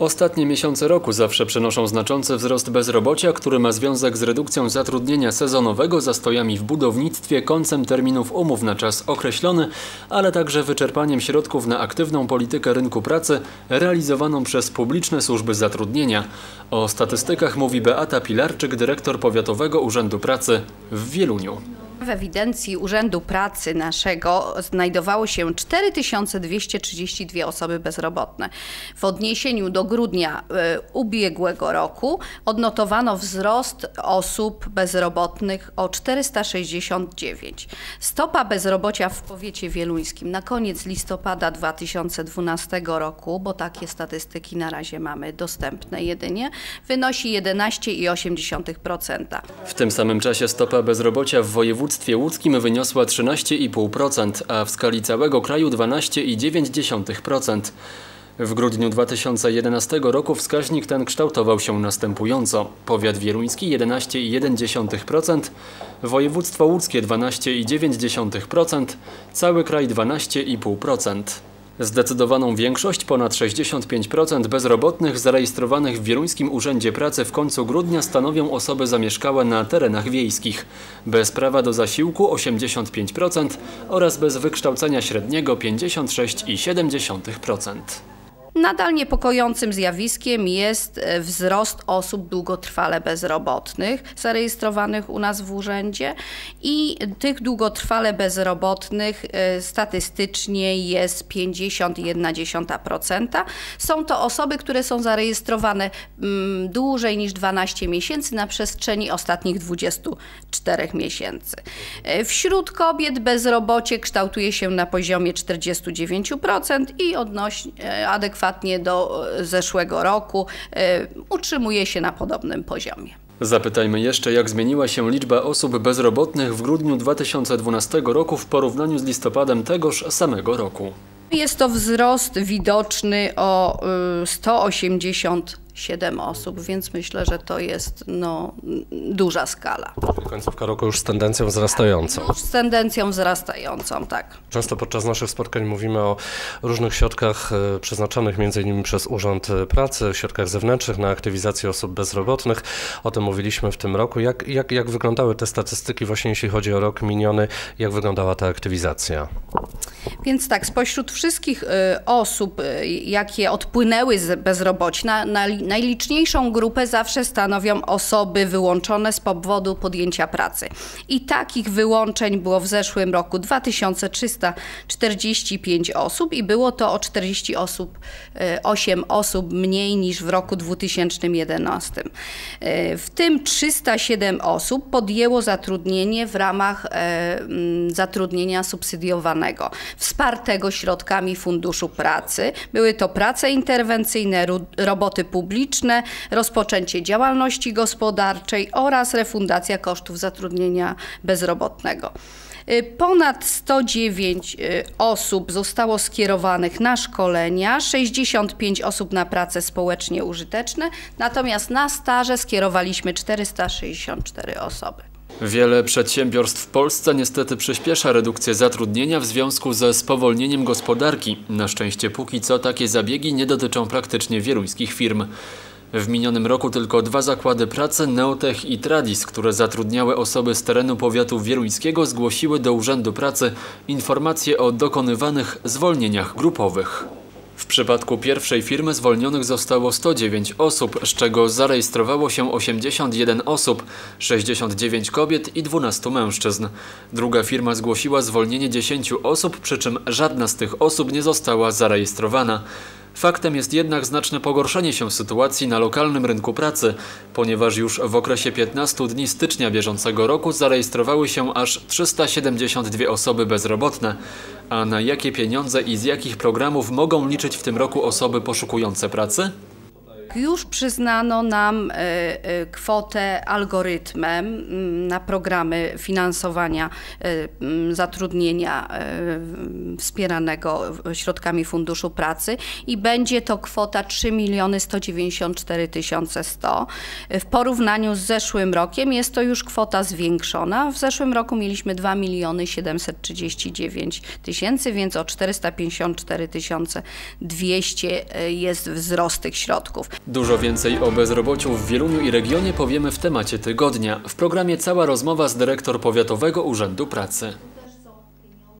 Ostatnie miesiące roku zawsze przynoszą znaczący wzrost bezrobocia, który ma związek z redukcją zatrudnienia sezonowego, zastojami w budownictwie, końcem terminów umów na czas określony, ale także wyczerpaniem środków na aktywną politykę rynku pracy realizowaną przez publiczne służby zatrudnienia. O statystykach mówi Beata Pilarczyk, dyrektor Powiatowego Urzędu Pracy w Wieluniu. W ewidencji Urzędu Pracy naszego znajdowało się 4232 osoby bezrobotne. W odniesieniu do grudnia y, ubiegłego roku odnotowano wzrost osób bezrobotnych o 469. Stopa bezrobocia w powiecie wieluńskim na koniec listopada 2012 roku, bo takie statystyki na razie mamy dostępne jedynie, wynosi 11,8%. W tym samym czasie stopa bezrobocia w województwie województwie łódzkim wyniosła 13,5%, a w skali całego kraju 12,9%. W grudniu 2011 roku wskaźnik ten kształtował się następująco. Powiat wieluński 11,1%, województwo łódzkie 12,9%, cały kraj 12,5%. Zdecydowaną większość, ponad 65% bezrobotnych zarejestrowanych w Wieluńskim Urzędzie Pracy w końcu grudnia stanowią osoby zamieszkałe na terenach wiejskich. Bez prawa do zasiłku 85% oraz bez wykształcenia średniego 56,7%. Nadal niepokojącym zjawiskiem jest e, wzrost osób długotrwale bezrobotnych zarejestrowanych u nas w urzędzie i tych długotrwale bezrobotnych e, statystycznie jest 50,1%. Są to osoby, które są zarejestrowane mm, dłużej niż 12 miesięcy na przestrzeni ostatnich 24 miesięcy. E, wśród kobiet bezrobocie kształtuje się na poziomie 49% i odnośnie adekwatnie adekwatnie do e, zeszłego roku, e, utrzymuje się na podobnym poziomie. Zapytajmy jeszcze, jak zmieniła się liczba osób bezrobotnych w grudniu 2012 roku w porównaniu z listopadem tegoż samego roku. Jest to wzrost widoczny o 180 y, 7 osób, więc myślę, że to jest no, duża skala. Końcówka roku już z tendencją wzrastającą. Już z tendencją wzrastającą, tak. Często podczas naszych spotkań mówimy o różnych środkach e, przeznaczonych m.in. przez Urząd Pracy, środkach zewnętrznych na aktywizację osób bezrobotnych. O tym mówiliśmy w tym roku. Jak, jak, jak wyglądały te statystyki właśnie jeśli chodzi o rok miniony? Jak wyglądała ta aktywizacja? Więc tak, spośród wszystkich y, osób, y, jakie odpłynęły z bezrobocia, na, na najliczniejszą grupę zawsze stanowią osoby wyłączone z powodu podjęcia pracy. I takich wyłączeń było w zeszłym roku 2345 osób i było to o 40 osób, 8 osób mniej niż w roku 2011. W tym 307 osób podjęło zatrudnienie w ramach zatrudnienia subsydiowanego, wspartego środkami Funduszu Pracy. Były to prace interwencyjne, roboty publiczne, publiczne, rozpoczęcie działalności gospodarczej oraz refundacja kosztów zatrudnienia bezrobotnego. Y, ponad 109 y, osób zostało skierowanych na szkolenia, 65 osób na prace społecznie użyteczne, natomiast na staże skierowaliśmy 464 osoby. Wiele przedsiębiorstw w Polsce niestety przyspiesza redukcję zatrudnienia w związku ze spowolnieniem gospodarki. Na szczęście póki co takie zabiegi nie dotyczą praktycznie wieluńskich firm. W minionym roku tylko dwa zakłady pracy, Neotech i Tradis, które zatrudniały osoby z terenu powiatu wieluńskiego zgłosiły do Urzędu Pracy informacje o dokonywanych zwolnieniach grupowych. W przypadku pierwszej firmy zwolnionych zostało 109 osób, z czego zarejestrowało się 81 osób, 69 kobiet i 12 mężczyzn. Druga firma zgłosiła zwolnienie 10 osób, przy czym żadna z tych osób nie została zarejestrowana. Faktem jest jednak znaczne pogorszenie się sytuacji na lokalnym rynku pracy, ponieważ już w okresie 15 dni stycznia bieżącego roku zarejestrowały się aż 372 osoby bezrobotne. A na jakie pieniądze i z jakich programów mogą liczyć w tym roku osoby poszukujące pracy? Już przyznano nam e, e, kwotę algorytmem mm, na programy finansowania e, mm, zatrudnienia wspieranego środkami Funduszu Pracy i będzie to kwota 3 miliony 194 tysiące 100. W porównaniu z zeszłym rokiem jest to już kwota zwiększona. W zeszłym roku mieliśmy 2 miliony 739 tysięcy, więc o 454 tysiące 200 e, jest wzrost tych środków. Dużo więcej o bezrobociu w Wieluniu i regionie powiemy w temacie tygodnia. W programie cała rozmowa z dyrektor Powiatowego Urzędu Pracy.